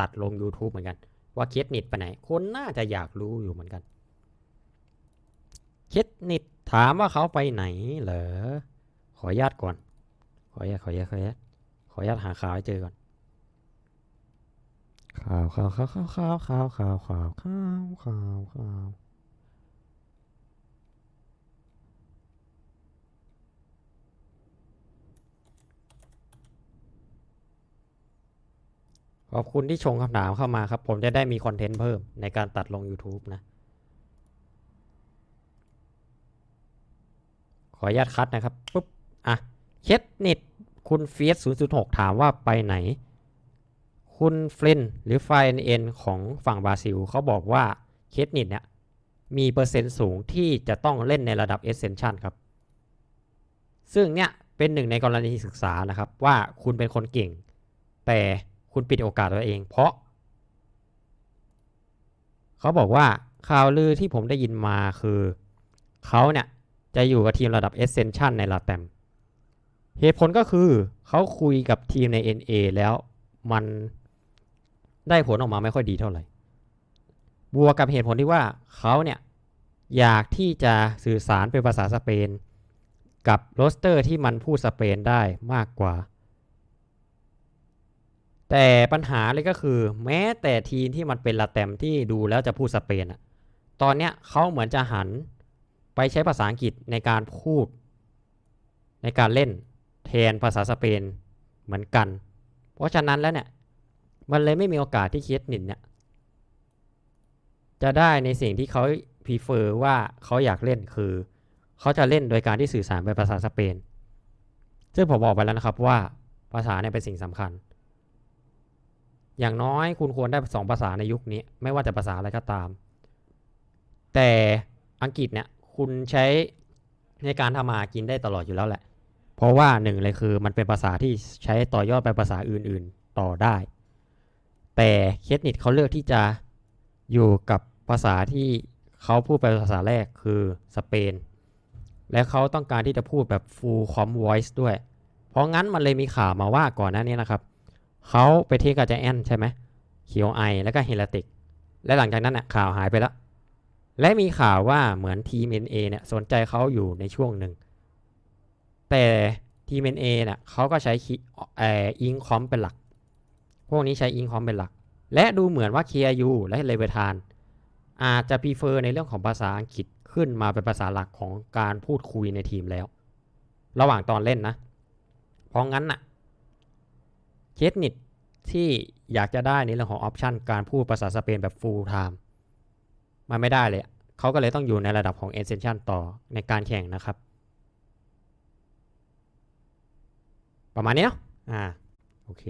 ตัดลง YouTube เหมือนกัน ว่าเคสนิดไปไหน คนน่าจะอยากรู้อยู่เหมือนกันเคสนิดถามว่าเขาไปไหนเหรอขออนุญาตก่อน ขออนุญาตขออนุญาตขออนุญาตขออนุญาตหาข่าวให้เจอก่อนข่าวข่าวข่าวข่าวข่าวข่าวข่าวข่าวข่าวข่าว ขอบคุณที่ชงคำถามเข้ามาครับ ผมจะได้มีคอนเทนต์เพิ่มในการตัดลง YouTube นะ ขออนุญาตคัดนะครับปุ๊บ อะเคสนิดคุณเฟียส006ถามว่าไปไหน คุณเฟรนหรือไฟเอ็นของฝั่งบราซิล เขาบอกว่าเคสนิดเนี่ยมีเปอร์เซ็นต์สูงที่จะต้องเล่นในระดับ Essential ครับ ซึ่งเนี่ยเป็นหนึ่งในกรณีศึกษานะครับ ว่าคุณเป็นคนเก่ง แต่ คุณปิดโอกาสตัวเอง เพราะ เขาบอกว่าข่าวลือที่ผมได้ยินมาคือเขาเนี่ยจะอยู่กับทีมระดับ Essential ในลาแตมเหตุผลก็คือเขาคุยกับทีมใน NA แล้วมันได้ผลออกมาไม่ค่อยดีเท่าไหร่ บวกกับเหตุผลที่ว่าเขาเนี่ยอยากที่จะสื่อสารเป็นภาษาสเปน กับโรสเตอร์ที่มันพูดสเปนได้มากกว่า แต่ปัญหาเลยก็คือ แม้แต่ทีมที่มันเป็นลาแตมที่ดูแล้วจะพูดสเปนอะตอนเนี้ยเขาเหมือนจะหันไปใช้ภาษาอังกฤษในการพูด ในการเล่นแทนภาษาสเปนเหมือนกัน เพราะฉะนั้นแล้วเนี่ยมันเลยไม่มีโอกาสที่เคสนิดเนี่ยจะได้ในสิ่งที่เขาพ r เฟอร์ว่าเขาอยากเล่นคือ เขาจะเล่นโดยการที่สื่อสารเป็นภาษาสเปน ซึ่งผมบอกไปแล้วนะครับว่าภาษาเนี่ยเป็นสิ่งสำคัญ อย่างน้อยคุณควรได้สองภาษาในยุคนี้ ไม่ว่าจะภาษาอะไรก็ตาม แต่อังกฤษเนี่ยคุณใช้ในการทำมากินได้ตลอดอยู่แล้วแหละ เพราะว่าหนึ่งเลยคือมันเป็นภาษาที่ใช้ต่อยอดไปภาษาอื่นๆต่อได้ แต่เคสนิดเขาเลือกที่จะอยู่กับภาษาที่เขาพูดเป็นภาษาแรกคือสเปน และเขาต้องการที่จะพูดแบบ full com voice ด้วย เพราะงั้นมันเลยมีข่าวมาว่าก่อนหน้านี้นะครับ เขาไปเทคกับ j จแอนใช่ไหมเขียวไอแล้วก็เฮลติก และหลังจากนั้นน่ะข่าวหายไปแล้ว และมีข่าวว่าเหมือนทีม NA เนี่ยสนใจเขาอยู่ในช่วงหนึ่ง แต่ทีม NA เนี่ยเขาก็ใช้เอออิงคอมเป็นหลัก พวกนี้ใช้อิงคอมเป็นหลัก และดูเหมือนว่า KIU และเลเวทาน อาจจะพ r เฟอร์ในเรื่องของภาษาอังกฤษขึ้นมาเป็นภาษาหลักของการพูดคุยในทีมแล้ว ระหว่างตอนเล่นนะ เพราะงั้นน่ะ เคสนิดที่อยากจะได้ในเรื่องของออปชันการพูดภาษาสเปนแบบ full time มันไม่ได้เลย เขาก็เลยต้องอยู่ในระดับของ Essential ต่อในการแข่งนะครับ ประมาณนี้เนาะอ่า โอเค